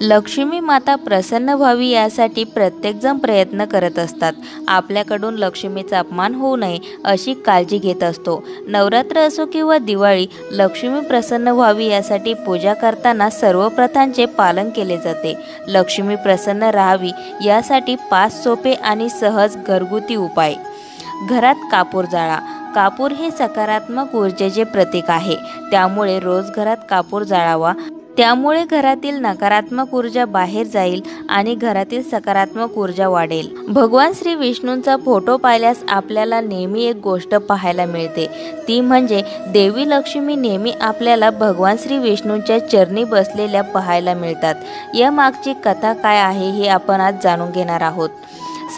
लक्ष्मी माता प्रसन्न व्हावी यासाठी प्रत्येकजण प्रयत्न करत असतात. आपल्याकडून लक्ष्मीचा अपमान होऊ नये अशी काळजी घेत असतो. नवरात्र असो किंवा दिवाळी लक्ष्मी प्रसन्न व्हावी यासाठी पूजा करताना सर्व प्रथांचे पालन केले जाते. लक्ष्मी प्रसन्न राहावी यासाठी पाच सोपे आणि सहज घरगुती उपाय. घरात कापूर जाळा. कापूर हे सकारात्मक ऊर्जेचे प्रतीक आहे. त्यामुळे रोज घरात कापूर जाळावा. त्यामुळे घरातील नकारात्मक ऊर्जा बाहेर जाईल आणि घरातील सकारात्मक ऊर्जा वाढेल. भगवान श्री विष्णूंचा फोटो पाहिल्यास आपल्याला नेहमी एक गोष्ट पाहायला मिळते. ती म्हणजे देवी लक्ष्मी नेहमी आपल्याला भगवान श्री विष्णूंच्या चरणी बसलेल्या पाहायला मिळतात. या मागची कथा काय आहे हे आपण आज जाणून घेणार आहोत.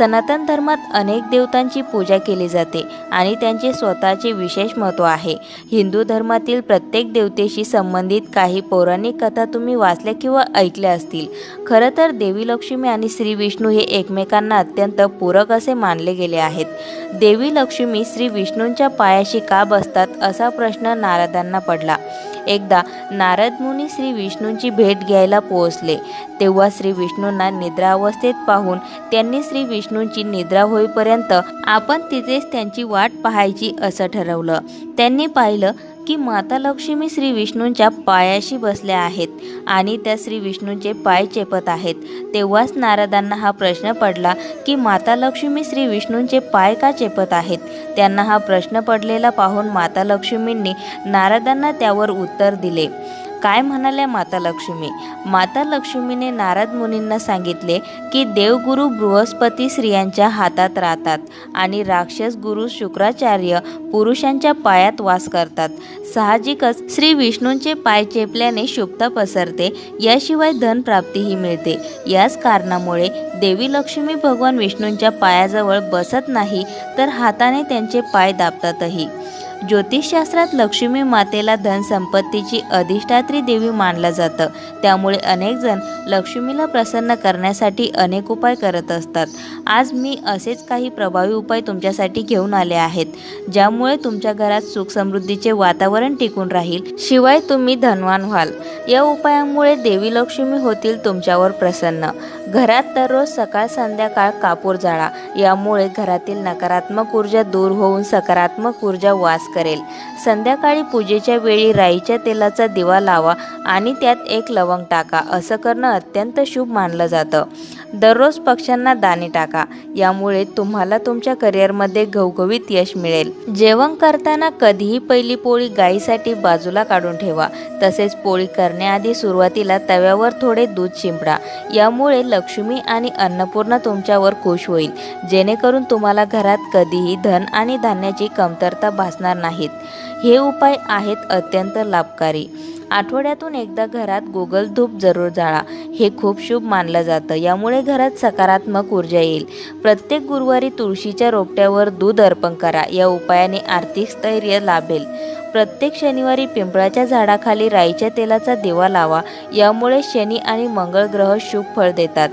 सनातन धर्मात अनेक देवतांची पूजा केली जाते आणि त्यांचे स्वतःचे विशेष महत्त्व आहे. हिंदू धर्मातील प्रत्येक देवतेशी संबंधित काही पौराणिक कथा तुम्ही वाचल्या किंवा ऐकल्या असतील. खरं तर देवी लक्ष्मी आणि श्री विष्णू हे एकमेकांना अत्यंत पूरक असे मानले गेले आहेत. देवी लक्ष्मी श्री विष्णूंच्या पायाशी का बसतात असा प्रश्न नारदांना पडला. एकदा नारद मुनी श्री विष्णूंची भेट घ्यायला पोहोचले. तेव्हा श्री विष्णूंना निद्रावस्थेत पाहून त्यांनी श्री विष्णूंची निद्रा होईपर्यंत आपण तिथेच त्यांची वाट पाहायची असं ठरवलं. त्यांनी पाहिलं की माता लक्ष्मी श्री विष्णूंच्या पायाशी बसल्या आहेत आणि त्या श्री विष्णूंचे पाय चेपत आहेत. तेव्हाच नारदांना हा प्रश्न पडला की माता लक्ष्मी श्री विष्णूंचे पाय का चेपत आहेत? त्यांना हा प्रश्न पडलेला पाहून माता लक्ष्मींनी नारदांना त्यावर उत्तर दिले. काय म्हणाल्या माता लक्ष्मी? माता लक्ष्मीने नारद मुनींना सांगितले की देवगुरु बृहस्पती स्त्रियांच्या हातात राहतात आणि राक्षस गुरु शुक्राचार्य पुरुषांच्या पायात वास करतात. साहजिकच श्री विष्णूंचे पाय चेपल्याने शुभता पसरते याशिवाय धनप्राप्तीही मिळते. याच कारणामुळे देवी लक्ष्मी भगवान विष्णूंच्या पायाजवळ बसत नाही तर हाताने त्यांचे पाय दाबतातही. ज्योतिषशास्त्रात लक्ष्मी मातेला धनसंपत्तीची अधिष्ठात्री देवी मानलं जातं. त्यामुळे अनेकजण लक्ष्मीला प्रसन्न करण्यासाठी अनेक उपाय करत असतात. आज मी असेच काही प्रभावी उपाय तुमच्यासाठी घेऊन आले आहेत ज्यामुळे तुमच्या घरात सुख समृद्धीचे वातावरण टिकून राहील. शिवाय तुम्ही धनवान व्हाल. या उपायामुळे देवी लक्ष्मी होतील तुमच्यावर प्रसन्न. घरात दररोज सकाळ संध्याकाळ कापूर जाळा. यामुळे घरातील नकारात्मक ऊर्जा दूर होऊन सकारात्मक ऊर्जा वास करेल. संध्याकाळी पूजेच्या वेळी राईच्या तेलाचा दिवा लावा आणि त्यात एक लवंग टाका. असं करणं अत्यंत शुभ मानलं जातं. दररोज पक्ष्यांना दाणे टाका. यामुळे तुम्हाला तुमच्या करिअरमध्ये घवघवीत यश मिळेल. जेवण करताना कधीही पहिली पोळी गाईसाठी बाजूला काढून ठेवा. तसेच पोळी करण्याआधी सुरुवातीला तव्यावर थोडे दूध शिंपडा. यामुळे लक्ष्मी आणि अन्नपूर्णा तुमच्यावर खुश होईल. जेणेकरून तुम्हाला घरात कधीही धन आणि धान्याची कमतरता भासणार नाहीत. हे उपाय आहेत अत्यंत लाभकारी. आठवड्यातून एकदा घरात गोगल धूप जरूर जाळा. हे खूप शुभ मानलं जातं. यामुळे घरात सकारात्मक ऊर्जा येईल. प्रत्येक गुरुवारी तुळशीच्या रोपट्यावर दूध अर्पण करा. या उपायाने आर्थिक स्थैर्य लाभेल. प्रत्येक शनिवारी पिंपळाच्या झाडाखाली राईच्या तेलाचा दिवा लावा. यामुळे शनी आणि मंगळ ग्रह शुभ फळ देतात.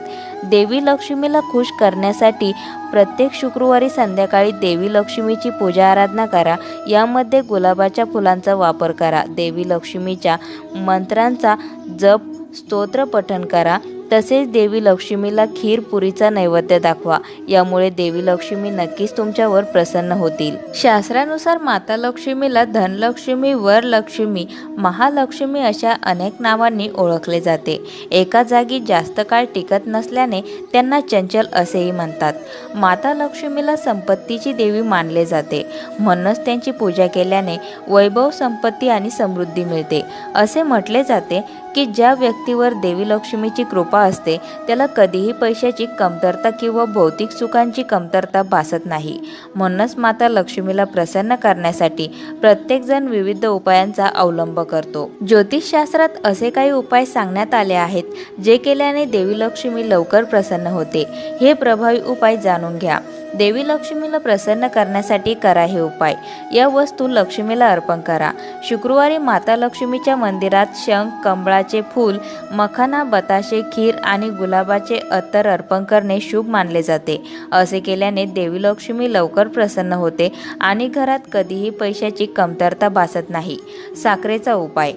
देवी लक्ष्मीला खुश करण्यासाठी प्रत्येक शुक्रवारी संध्याकाळी देवी लक्ष्मीची पूजा आराधना करा. यामध्ये गुलाबाच्या फुलांचा वापर करा. देवी लक्ष्मीच्या मंत्रांचा जप स्तोत्र पठण करा. तसेच देवी लक्ष्मीला खीर पुरीचा नैवेद्य दाखवा. यामुळे देवी लक्ष्मी नक्कीच तुमच्यावर प्रसन्न होतील. शास्त्रानुसार माता लक्ष्मीला धनलक्ष्मी वरलक्ष्मी महालक्ष्मी अशा अनेक नावांनी ओळखले जाते. एका जागी जास्त काळ टिकत नसल्याने त्यांना चंचल असेही म्हणतात. माता लक्ष्मीला संपत्तीची देवी मानले जाते. म्हणूनच त्यांची पूजा केल्याने वैभव संपत्ती आणि समृद्धी मिळते. असे म्हटले जाते की ज्या व्यक्तीवर देवी लक्ष्मीची कृपा असते त्याला कधीही पैशाची कमतरता किंवा भौतिक सुखांची कमतरता भासत नाही. म्हणूनच माता लक्ष्मीला प्रसन्न करण्यासाठी प्रत्येकजण विविध उपायांचा अवलंब करतो. ज्योतिषशास्त्रात असे काही उपाय सांगण्यात आले आहेत जे केल्याने देवी लक्ष्मी लवकर प्रसन्न होते. हे प्रभावी उपाय जाणून घ्या. देवी लक्ष्मीला प्रसन्न करण्यासाठी करा हे उपाय. या वस्तू लक्ष्मीला अर्पण करा. शुक्रवारी माता लक्ष्मीच्या मंदिरात शंख कमळाचे फूल मखाना बताशे खीर आणि गुलाबाचे अत्तर अर्पण करणे शुभ मानले जाते. असे केल्याने देवी लक्ष्मी लवकर प्रसन्न होते आणि घरात कधीही पैशाची कमतरता भासत नाही. साखरेचा उपाय.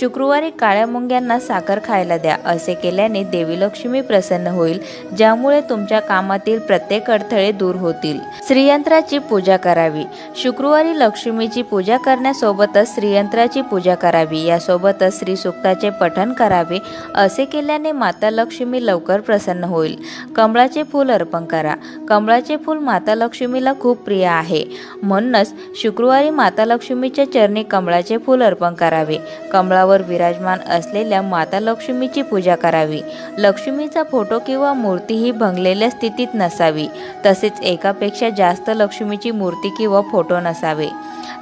शुक्रवारी काळ्या मुंग्यांना साखर खायला द्या असे केल्याने देवी लक्ष्मी प्रसन्न होईल ज्यामुळे तुमच्या कामातील प्रत्येक अडथळे दूर होतील. श्रीयंत्राची पूजा करावी. शुक्रवारी लक्ष्मीची पूजा करण्यासोबतच श्रीयंत्राची पूजा करावी. यासोबतच श्रीसुक्ताचे पठण करावे असे केल्याने माता लक्ष्मी लवकर प्रसन्न होईल. कमळाचे फूल अर्पण करा. कमळाचे फूल माता लक्ष्मीला खूप प्रिय आहे. म्हणूनच शुक्रवारी माता लक्ष्मीच्या चरणी कमळाचे फूल अर्पण करावे. कमळा कमळावर विराजमान असलेल्या माता लक्ष्मीची पूजा करावी. लक्ष्मीचा फोटो किंवा मूर्ती ही भंगलेल्या स्थितीत नसावी. तसेच एकापेक्षा जास्त लक्ष्मीची मूर्ती किंवा फोटो नसावे.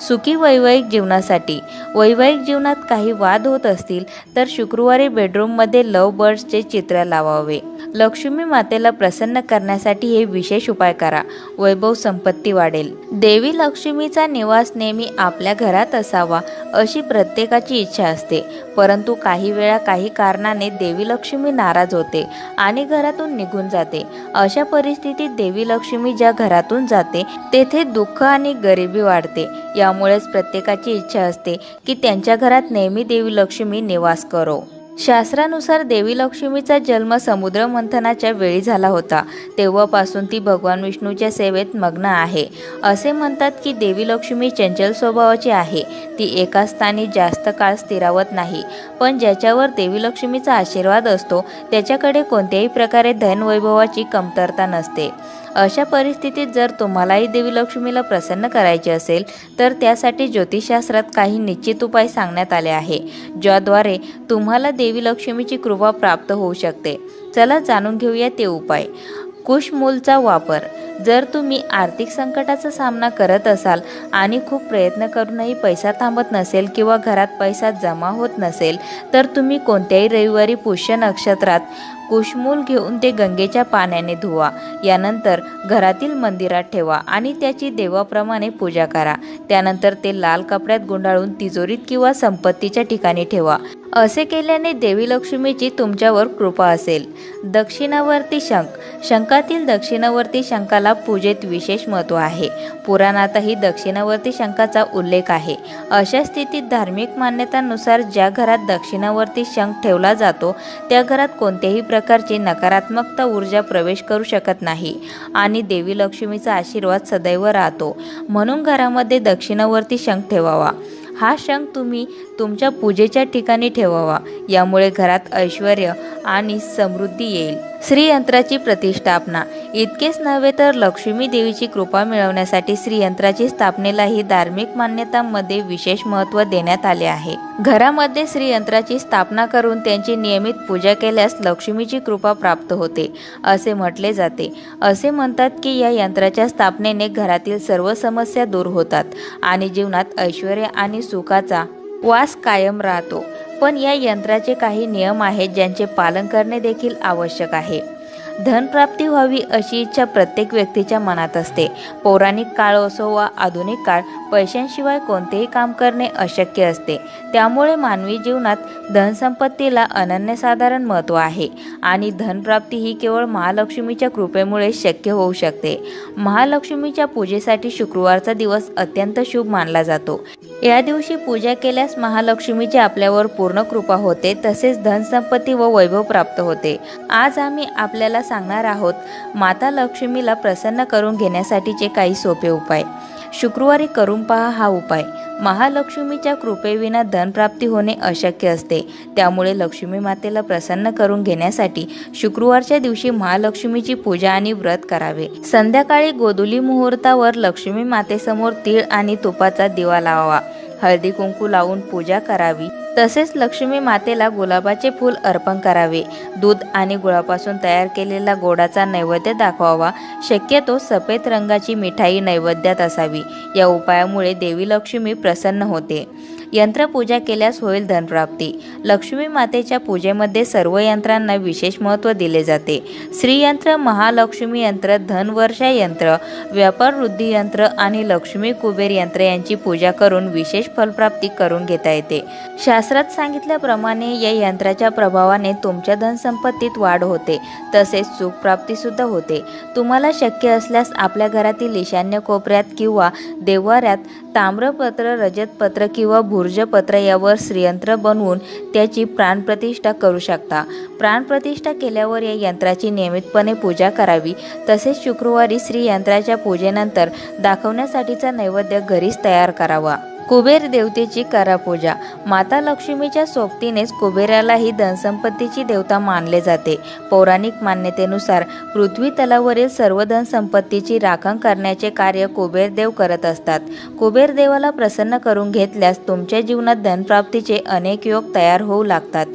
सुखी वैवाहिक जीवनासाठी. वैवाहिक जीवनात काही वाद होत असतील तर शुक्रवारी बेडरूममध्ये लव बर्ड्सचे चित्र लावावे. लक्ष्मी मातेला प्रसन्न करण्यासाठी हे विशेष उपाय करा. वैभव संपत्ती वाढेल. देवी लक्ष्मीचा निवास नेहमी आपल्या घरात असावा अशी प्रत्येकाची इच्छा असते. परंतु काही वेळा काही कारणाने देवी लक्ष्मी नाराज होते आणि घरातून निघून जाते. अशा परिस्थितीत देवी लक्ष्मी ज्या घरातून जाते तेथे दुःख आणि गरिबी वाढते. यामुळेच प्रत्येकाची इच्छा असते की त्यांच्या घरात नेहमी देवी लक्ष्मी निवास करो. शास्त्रानुसार देवी लक्ष्मीचा जन्म समुद्र मंथनाच्या वेळी झाला होता. तेव्हापासून ती भगवान विष्णूच्या सेवेत मग्न आहे. असे म्हणतात की देवी लक्ष्मी चंचल स्वभावाची आहे. ती एका स्थानी जास्त काळ स्थिरावत नाही. पण ज्याच्यावर देवी लक्ष्मीचा आशीर्वाद असतो त्याच्याकडे कोणत्याही प्रकारे धनवैभवाची कमतरता नसते. अशा परिस्थितीत जर तुम्हालाही देवी लक्ष्मीला प्रसन्न करायचे असेल तर त्यासाठी ज्योतिषशास्त्रात काही निश्चित उपाय सांगण्यात आले आहे ज्याद्वारे तुम्हाला देवी लक्ष्मीची कृपा प्राप्त होऊ शकते. चला जाणून घेऊया ते उपाय. कुशमूलचा वापर. जर तुम्ही आर्थिक संकटाचा सामना करत असाल आणि खूप प्रयत्न करूनही पैसा थांबत नसेल किंवा घरात पैसा जमा होत नसेल तर तुम्ही कोणत्याही रविवारी पुष्य नक्षत्रात कुशमूल घेऊन ते गंगेच्या पाण्याने धुवा. यानंतर घरातील मंदिरात ठेवा आणि त्याची देवाप्रमाणे पूजा करा. त्यानंतर ते लाल कपड्यात गुंडाळून तिजोरीत किंवा संपत्तीच्या ठिकाणी ठेवा. असे केल्याने देवी लक्ष्मीची तुमच्यावर कृपा असेल. दक्षिणावर्ती शंख. शंखातील दक्षिणावर्ती शंखाला पूजेत विशेष महत्त्व आहे. पुराणातही दक्षिणावर्ती शंखाचा उल्लेख आहे. अशा स्थितीत धार्मिक मान्यतांनुसार ज्या घरात दक्षिणावर्ती शंख ठेवला जातो त्या घरात कोणत्याही प्रकारची नकारात्मकता ऊर्जा प्रवेश करू शकत नाही आणि देवी लक्ष्मीचा आशीर्वाद सदैव राहतो. म्हणून घरामध्ये दक्षिणावर्ती शंख ठेवावा. हा शंख तुम्ही तुमच्या पूजेच्या ठिकाणी ठेवावा. यामुळे घरात ऐश्वर आणि समृद्धी येईल. श्रीयंत्राची प्रतिष्ठापना. इतकेच नव्हे तर लक्ष्मी देवीची कृपा मिळवण्यासाठी श्रीयंत्राची स्थापनेलाही धार्मिक मान्यतांमध्ये विशेष महत्त्व देण्यात आले आहे. घरामध्ये श्रीयंत्राची स्थापना करून त्यांची नियमित पूजा केल्यास लक्ष्मीची कृपा प्राप्त होते असे म्हटले जाते. असे म्हणतात की या यंत्राच्या स्थापनेने घरातील सर्व समस्या दूर होतात आणि जीवनात ऐश्वर आणि सुखाचा वास कायम राहतो. पण या यंत्राचे काही नियम आहेत ज्यांचे पालन करणे देखील आवश्यक आहे. धनप्राप्ती व्हावी अशी इच्छा प्रत्येक व्यक्तीच्या मनात असते. पौराणिक काळ असो वा आधुनिक काळ पैशांशिवाय कोणतेही काम करणे अशक्य असते. त्यामुळे मानवी जीवनात धनसंपत्तीला अनन्यसाधारण महत्त्व आहे आणि धनप्राप्ती ही केवळ महालक्ष्मीच्या कृपेमुळे शक्य होऊ शकते. महालक्ष्मीच्या पूजेसाठी शुक्रवारचा दिवस अत्यंत शुभ मानला जातो. या दिवशी पूजा केल्यास महालक्ष्मीची आपल्यावर पूर्ण कृपा होते तसेच धनसंपत्ती व वैभव प्राप्त होते. आज आम्ही आपल्याला सांगणार आहोत माता लक्ष्मीला प्रसन्न करून घेण्यासाठीचे काही सोपे उपाय. शुक्रवारी करून पहा हा उपाय. महालक्ष्मीच्या कृपेविना धनप्राप्ती होणे अशक्य असते. त्यामुळे लक्ष्मी मातेला प्रसन्न करून घेण्यासाठी शुक्रवारच्या दिवशी महालक्ष्मीची पूजा आणि व्रत करावे. संध्याकाळी गोधुली मुहूर्तावर लक्ष्मी मातेसमोर तीळ आणि तुपाचा दिवा लावावा हळदी कुंकू लावून पूजा करावी. तसेच लक्ष्मी मातेला गुलाबाचे फूल अर्पण करावे. दूध आणि गुळापासून तयार केलेला गोडाचा नैवेद्य दाखवावा. शक्यतो सफेद रंगाची मिठाई नैवेद्यात असावी. या उपायामुळे देवी लक्ष्मी प्रसन्न होते. यंत्रपूजा केल्यास होईल धनप्राप्ती. लक्ष्मी मातेच्या पूजेमध्ये सर्व यंत्रांना विशेष महत्त्व दिले जाते. श्रीयंत्र महालक्ष्मी यंत्र धनवर्षा यंत्र व्यापार वृद्धी यंत्र आणि लक्ष्मी कुबेर यंत्र यांची पूजा करून विशेष फलप्राप्ती करून घेता येते. शास्त्रात सांगितल्याप्रमाणे या यंत्राच्या प्रभावाने तुमच्या धनसंपत्तीत वाढ होते. तसेच सुखप्राप्तीसुद्धा होते. तुम्हाला शक्य असल्यास आपल्या घरातील ईशान्य कोपऱ्यात किंवा देवाऱ्यात ताम्रपत्र रजतपत्र किंवा भू भुर्जपत्र यावर श्रीयंत्र बनवून त्याची प्राणप्रतिष्ठा करू शकता. प्राणप्रतिष्ठा केल्यावर या यंत्राची नियमितपणे पूजा करावी. तसेच शुक्रवारी श्रीयंत्राच्या पूजेनंतर दाखवण्यासाठीचा नैवेद्य घरीच तयार करावा. कुबेर देवतेची करा पूजा माता लक्ष्मीच्या सोबतीनेच कुबेरालाही धनसंपत्तीची देवता मानले जाते. पौराणिक मान्यतेनुसार पृथ्वी तलावरील सर्व धनसंपत्तीची राखण करण्याचे कार्य कुबेर देव करत असतात. कुबेर देवाला प्रसन्न करून घेतल्यास तुमच्या जीवनात धनप्राप्तीचे अनेक योग तयार होऊ लागतात.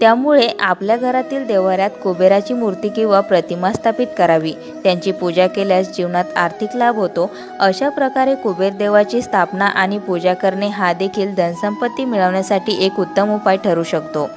त्यामुळे आपल्या घरातील देवाऱ्यात कुबेराची मूर्ती किंवा प्रतिमा स्थापित करावी. त्यांची पूजा केल्यास जीवनात आर्थिक लाभ होतो. अशा प्रकारे कुबेर देवाची स्थापना आणि पूजा करणे हा देखील धनसंपत्ती मिळवण्यासाठी एक उत्तम उपाय ठरू शकतो.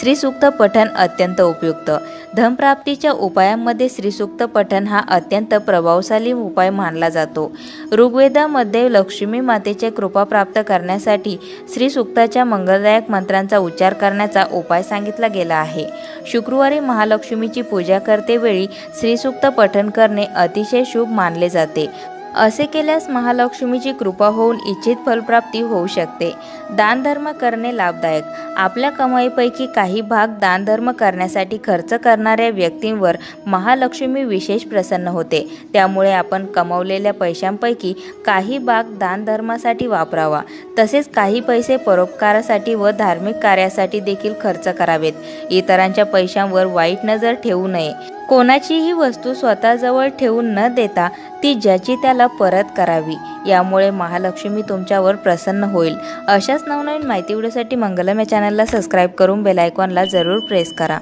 श्रीसूक्त पठण अत्यंत उपयुक्त. धनप्राप्तीच्या उपायांमध्ये श्रीसूक्त पठण हा अत्यंत प्रभावशाली उपाय मानला जातो. ऋग्वेदामध्ये लक्ष्मी मातेचे कृपा प्राप्त करण्यासाठी श्रीसूक्ताच्या मंगलदायक मंत्रांचा उच्चार करण्याचा उपाय सांगितला गेला आहे. शुक्रवारी महालक्ष्मीची पूजा करतेवेळी श्रीसूक्त पठण करणे अतिशय शुभ मानले जाते. असे केल्यास महालक्ष्मीची कृपा होऊन इच्छित फलप्राप्ती होऊ शकते. दानधर्म करणे लाभदायक. आपल्या कमाईपैकी काही भाग दानधर्म करण्यासाठी खर्च करणाऱ्या व्यक्तींवर महालक्ष्मी विशेष प्रसन्न होते. त्यामुळे आपण कमवलेल्या पैशांपैकी काही भाग दानधर्मासाठी वापरावा. तसेच काही पैसे परोपकारासाठी व धार्मिक कार्यासाठी देखील खर्च करावेत. इतरांच्या पैशांवर वाईट नजर ठेवू नये. कोणाचीही वस्तू स्वतःजवळ ठेवून न देता ती ज्याची त्याला परत करावी. यामुळे महालक्ष्मी तुमच्यावर प्रसन्न होईल. अशाच नवनवीन माहिती व्हिडिओसाठी मंगलम या चॅनलला सबस्क्राईब करून बेलायकॉनला जरूर प्रेस करा.